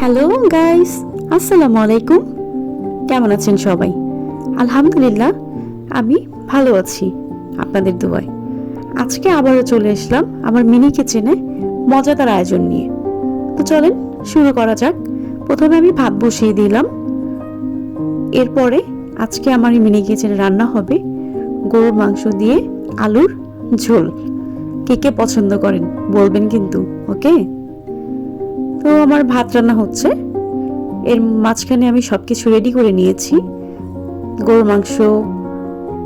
Hello guys আসসালামু আলাইকুম কেমন আছেন সবাই? আলহামদুলিল্লাহ, আমি ভালো আছি আপনাদের দুবাই আজকে আবারও চলে আসলাম আমার মিনি কিচেনে মজাদার আয়োজন নিয়ে। তো চলেন, শুরু করা যাক। প্রথমে আমি ভাত বসিয়ে দিলাম। এরপরে আজকে আমার এই মিনি কিচেনে রান্না হবে গরুর মাংস দিয়ে আলুর ঝোল। কে কে পছন্দ করেন বলবেন কিন্তু, ওকে? তো আমার ভাত রান্না হচ্ছে। এর মাঝখানে আমি সব কিছু রেডি করে নিয়েছি। গরুর মাংস,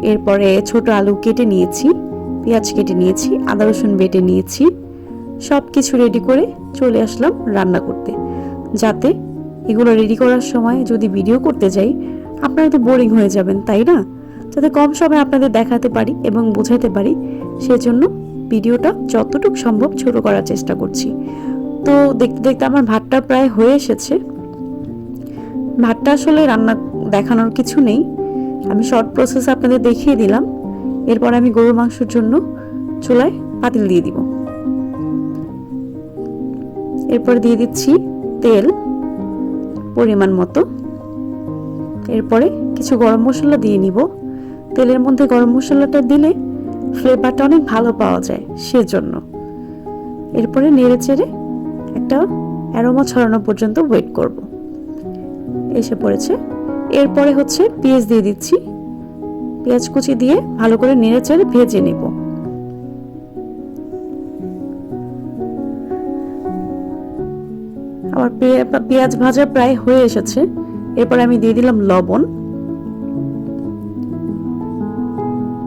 এরপরে ছোট আলু কেটে নিয়েছি, পেঁয়াজ কেটে নিয়েছি, আদা রসুন বেটে নিয়েছি। সব কিছু রেডি করে চলে আসলাম রান্না করতে। যাতে এগুলো রেডি করার সময় যদি ভিডিও করতে যাই, আপনারা তো বোরিং হয়ে যাবেন, তাই না? যাতে কম সময় আপনাদের দেখাতে পারি এবং বোঝাতে পারি, সেজন্য ভিডিওটা যতটুকু সম্ভব ছোট করার চেষ্টা করছি। তো দেখতে দেখতে আমার ভাতটা প্রায় হয়ে এসেছে। ভাতটা আসলে রান্না দেখানোর কিছু নেই। আমি শর্ট প্রসেস আপনাদের দেখিয়ে দিলাম। এরপর আমি গরুর মাংসের জন্য চুলায় পাতিল দিয়ে দিব। এরপর দিয়ে দিচ্ছি তেল পরিমাণ মতো। এরপরে কিছু গরম মশলা দিয়ে নিব। তেলের মধ্যে গরম মশলাটা দিলে ফ্লেভারটা অনেক ভালো পাওয়া যায় সেজন্য। এরপরে নেড়ে চেড়ে একটা অ্যারোমা ছড়ানো পর্যন্ত ওয়েট করব। এসে পড়েছে। এরপরে হচ্ছে পেঁয়াজ দিয়ে দিচ্ছি। পেঁয়াজ কুচি দিয়ে ভালো করে নেড়ে চেড়ে ভেজে নেব। আমার পেঁয়াজ ভাজা প্রায় হয়ে এসেছে। এরপর আমি দিয়ে দিলাম লবণ।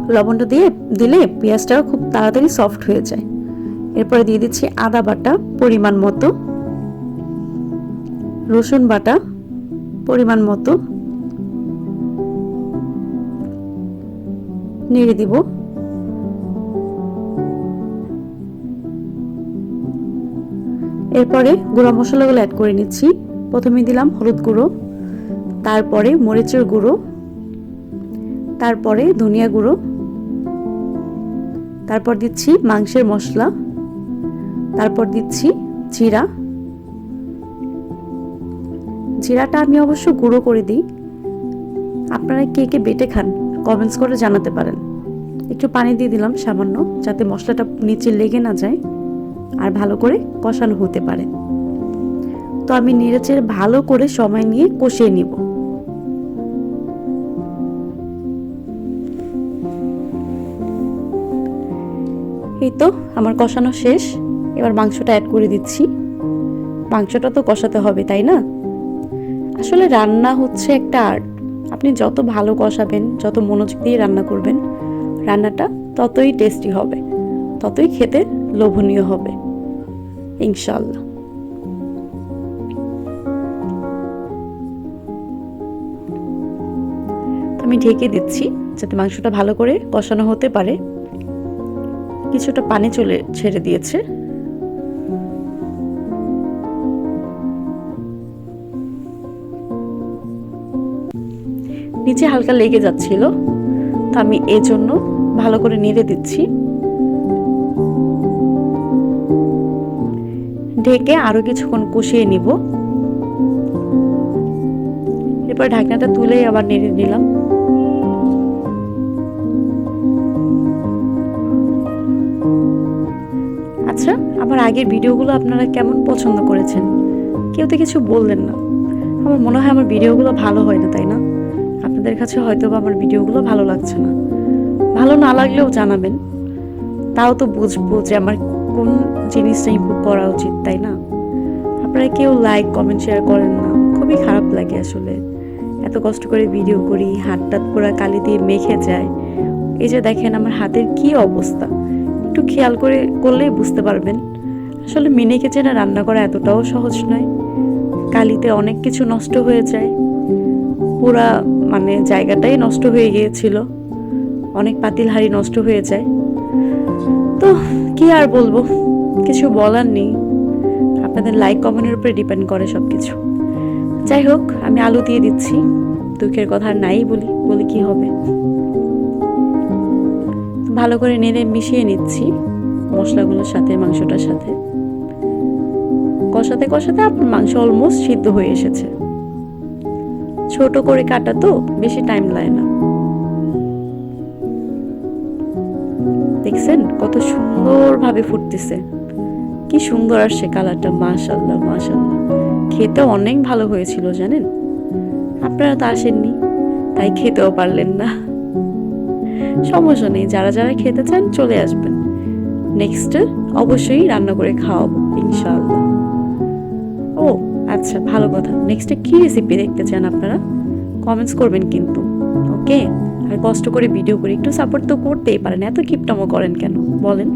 লবণটা দিয়ে দিলে পেঁয়াজটাও খুব তাড়াতাড়ি সফট হয়ে যায়। এরপরে দিয়ে দিচ্ছি আদা বাটা, পরিমাণ মতো। রসুন বাটা, পরিমাণ মতো। নেড়ে দিব। এরপরে গুঁড়া মশলাগুলো অ্যাড করে নিচ্ছি। প্রথমে দিলাম হলুদ গুঁড়ো, তারপরে মরিচের গুঁড়ো, তারপরে ধনিয়া গুঁড়ো, তারপর দিচ্ছি মাংসের মশলা। তারপর দিচ্ছি জিরা। জিরাটা আমি অবশ্য গুঁড়ো করে দিই। আপনারা কে কে বেটে খান কমেন্টস করে জানাতে পারেন। একটু পানি দিয়ে দিলাম সামান্য, যাতে মশলাটা নিচে লেগে না যায় আর ভালো করে কষানো হতে পারে। তো আমি নেড়েচেড়ে ভালো করে সময় নিয়ে কষিয়ে নিব। এই তো, আমার কষানো শেষ। এবার মাংসটা অ্যাড করে দিচ্ছি। মাংসটা তো কষাতে হবে, তাই না? আসলে রান্না হচ্ছে একটা আর্ট আপনি যত ভালো কষাবেন, যত মনোযোগ দিয়ে রান্না করবেন, রান্নাটা ততই টেস্টি হবে, ততই খেতে লোভনীয় হবে ইনশাল্লাহ আমি ঢেকে দিচ্ছি, যাতে মাংসটা ভালো করে কষানো হতে পারে। কিছুটা পানি চলে, ছেড়ে দিয়েছে। নিচে হালকা লেগে যাচ্ছিল। তো আমি এজন্য ভালো করে নেড়ে দিচ্ছি। ঢেকে আরও কিছুক্ষণ কষিয়ে নিব। এরপর ঢাকনাটা তুলে আবার নেড়ে নিলাম। আচ্ছা আমার আগের ভিডিওগুলো আপনারা কেমন পছন্দ করেছেন? কেউ তো কিছু বললেন না। আমার মনে হয় আমার ভিডিওগুলো ভালো হয় না, তাই না? আপনাদের কাছে হয়তো বা আমার ভিডিওগুলো ভালো লাগছে না। ভালো না লাগলেও জানাবেন। তাও তো বুঝব যে আমার কোন জিনিসটা ইম্প্রুভ করা উচিত, তাই না? আপনারা কেউ লাইক কমেন্ট শেয়ার করেন না। খুবই খারাপ লাগে আসলে। এত কষ্ট করে ভিডিও করি, হাতটা পুরো কালি দিয়ে মেখে যায়। এই যে দেখেন আমার হাতের কি অবস্থা। একটু খেয়াল করে করলেই বুঝতে পারবেন। আসলে মিনে কিচেনে রান্না করা এতটাও সহজ নয়। কালিতে অনেক কিছু নষ্ট হয়ে যায়। পুরা মানে জায়গাটাই নষ্ট হয়ে গিয়েছিল। অনেক পাতিল হাড়ি নষ্ট হয়ে যায়। তো কি আর বলব? কিছু বলার নেই। আপনাদের লাইক কমেন্টের উপরে ডিপেন্ড করে সব কিছু যাই হোক, আমি আলু দিয়ে দিচ্ছি। দুঃখের কথা নাই বলি বলি কি হবে। ভালো করে নেড়ে মিশিয়ে নিচ্ছি মশলাগুলোর সাথে, মাংসটার সাথে। কষাতে কষাতে আপনার মাংস অলমোস্ট সিদ্ধ হয়ে এসেছে। ছোট করে কাটা তো বেশি টাইম লাগে না। দেখছেন কত সুন্দরভাবে ফুটতেছে। কি সুন্দর আসছে কালারটা মাশাল্লাহ মাশাল্লাহ খেতে অনেক ভালো হয়েছিল, জানেন? আপনারা তো আসেননি, তাই খেতেও পারলেন না। সমস্যা নেই, যারা যারা খেতে চান চলে আসবেন। নেক্সট অবশ্যই রান্না করে খাওয়াবো, ইনশাআল্লাহ। আচ্ছা ভালো কথা। নেক্সটে কি রেসিপি দেখতে চান আপনারা? কমেন্টস করবেন কিন্তু ওকে আর কষ্ট করে ভিডিও করে একটু সাপোর্ট তো করতেই পারেন। এত কিপটামো করেন কেন? বলেন।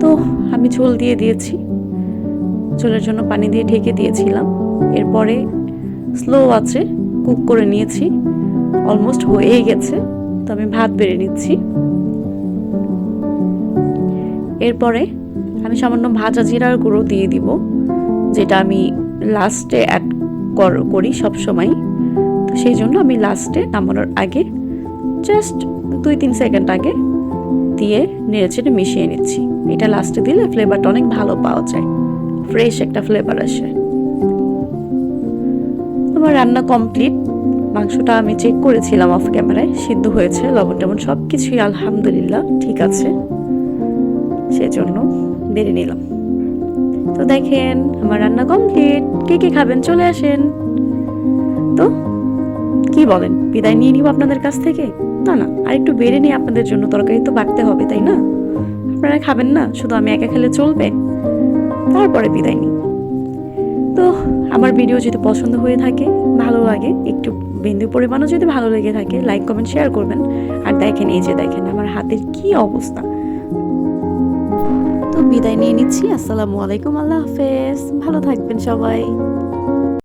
তো, আমি ঝোল দিয়ে দিয়েছি। ঝোলের জন্য পানি দিয়ে ঢেকে দিয়েছিলাম। এরপরে স্লো আছে কুক করে নিয়েছি। অলমোস্ট হয়েই গেছে। তো আমি ভাত বেড়ে নিচ্ছি। এরপরে আমি সামান্য ভাজা জিরার গুঁড়ো দিয়ে দিব। যেটা আমি লাস্টে অ্যাড করি সব সময় তো সেই জন্য আমি লাস্টে নামানোর আগে জাস্ট দুই তিন সেকেন্ড আগে দিয়ে নেড়েচেড়ে মিশিয়ে নিচ্ছি। এটা লাস্টে দিলে ফ্লেভারটা অনেক ভালো পাওয়া যায়। ফ্রেশ একটা ফ্লেভার আসে। তোমার রান্না কমপ্লিট মাংসটা আমি চেক করেছিলাম অফ ক্যামেরায় সিদ্ধ হয়েছে, লবণ টবণ সব কিছুই আলহামদুলিল্লাহ ঠিক আছে। সেজন্য বেড়ে নিলাম। তো দেখেন, আমার রান্না কমপ্লিট কে কে খাবেন? চলে আসেন। তো, কি বলেন? বিদায় নিয়ে নিব আপনাদের কাছ থেকে? না না আর একটু বেড়ে নিয়ে আপনাদের জন্য তরকারি তো বাড়তে হবে, তাই না? আপনারা খাবেন না, শুধু আমি একা খেলে চলবে। তারপরে বিদায় নিই। তো, আমার ভিডিও যদি পছন্দ হয়ে থাকে, ভালো লাগে, একটু বিন্দু পরিমাণও যদি ভালো লেগে থাকে লাইক কমেন্ট শেয়ার করবেন। আর দেখেন, এই যে দেখেন, আমার হাতের কি অবস্থা। বিদায় নিয়ে নিচ্ছি। আসসালামু আলাইকুম আল্লাহ হাফেজ। ভালো থাকবেন সবাই।